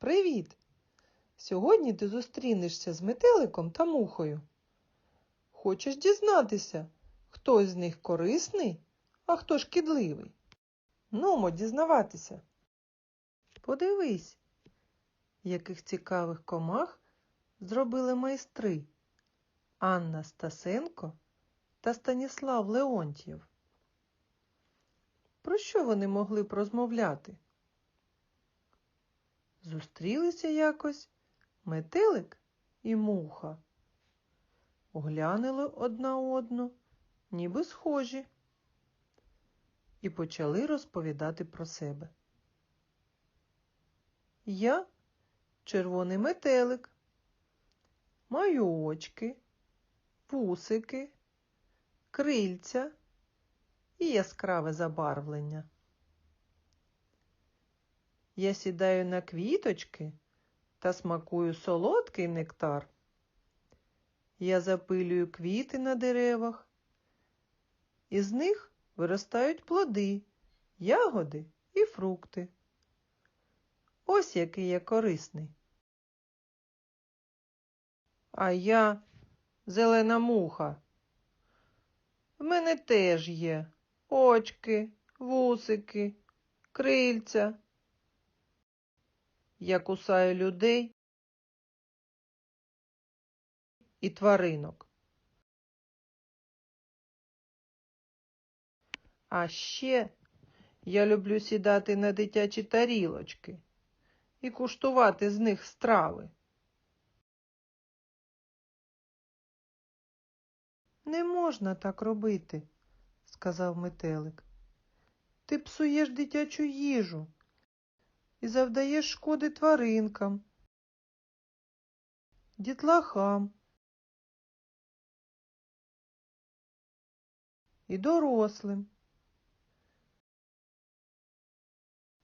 Привіт! Сьогодні ти зустрінешся з метеликом та мухою. Хочеш дізнатися, хто з них корисний, а хто шкідливий? Нумо дізнаватися. Подивись, яких цікавих комах зробили майстри Анна Стасенко та Станіслав Леонтьєв. Про що вони могли б розмовляти? Зустрілися якось метелик і муха. Оглянули одна одну, ніби схожі, і почали розповідати про себе. Я червоний метелик, маю очки, пусики, крильця і яскраве забарвлення. Я сідаю на квіточки та смакую солодкий нектар. Я запилюю квіти на деревах, із них виростають плоди, ягоди і фрукти. Ось який я корисний. А я зелена муха. В мене теж є очки, вусики, крильця. Я кусаю людей і тваринок. А ще я люблю сідати на дитячі тарілочки і куштувати з них страви. Не можна так робити, сказав метелик. Ти псуєш дитячу їжу і завдаєш шкоди тваринкам, дітлахам і дорослим.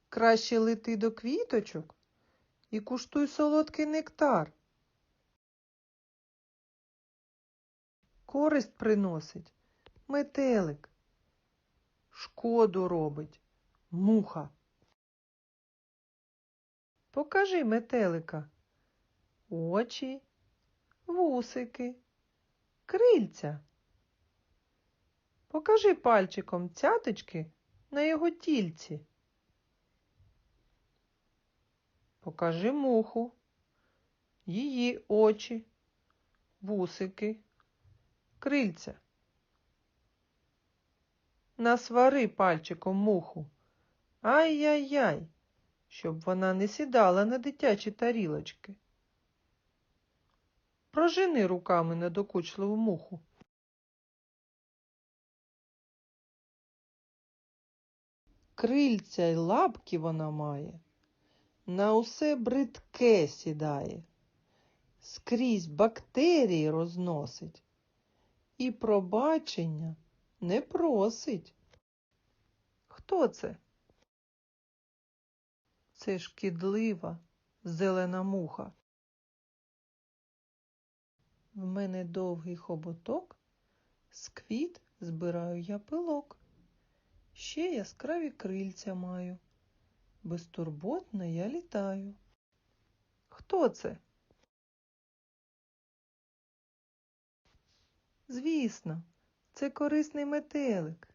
Краще лети до квіточок і куштуй солодкий нектар. Користь приносить метелик, шкоду робить муха. Покажи метелика. Очі, вусики, крильця. Покажи пальчиком цяточки на його тільці. Покажи муху, її очі, вусики, крильця. Насвари пальчиком муху. Ай-яй-яй, щоб вона не сідала на дитячі тарілочки. Прожени руками недокучливу муху. Крильця й лапки вона має, на усе бридке сідає, скрізь бактерії розносить і пробачення не просить. Хто це? Це шкідлива зелена муха. В мене довгий хоботок, з квіт збираю я пилок. Ще яскраві крильця маю. Безтурботно я літаю. Хто це? Звісно, це корисний метелик.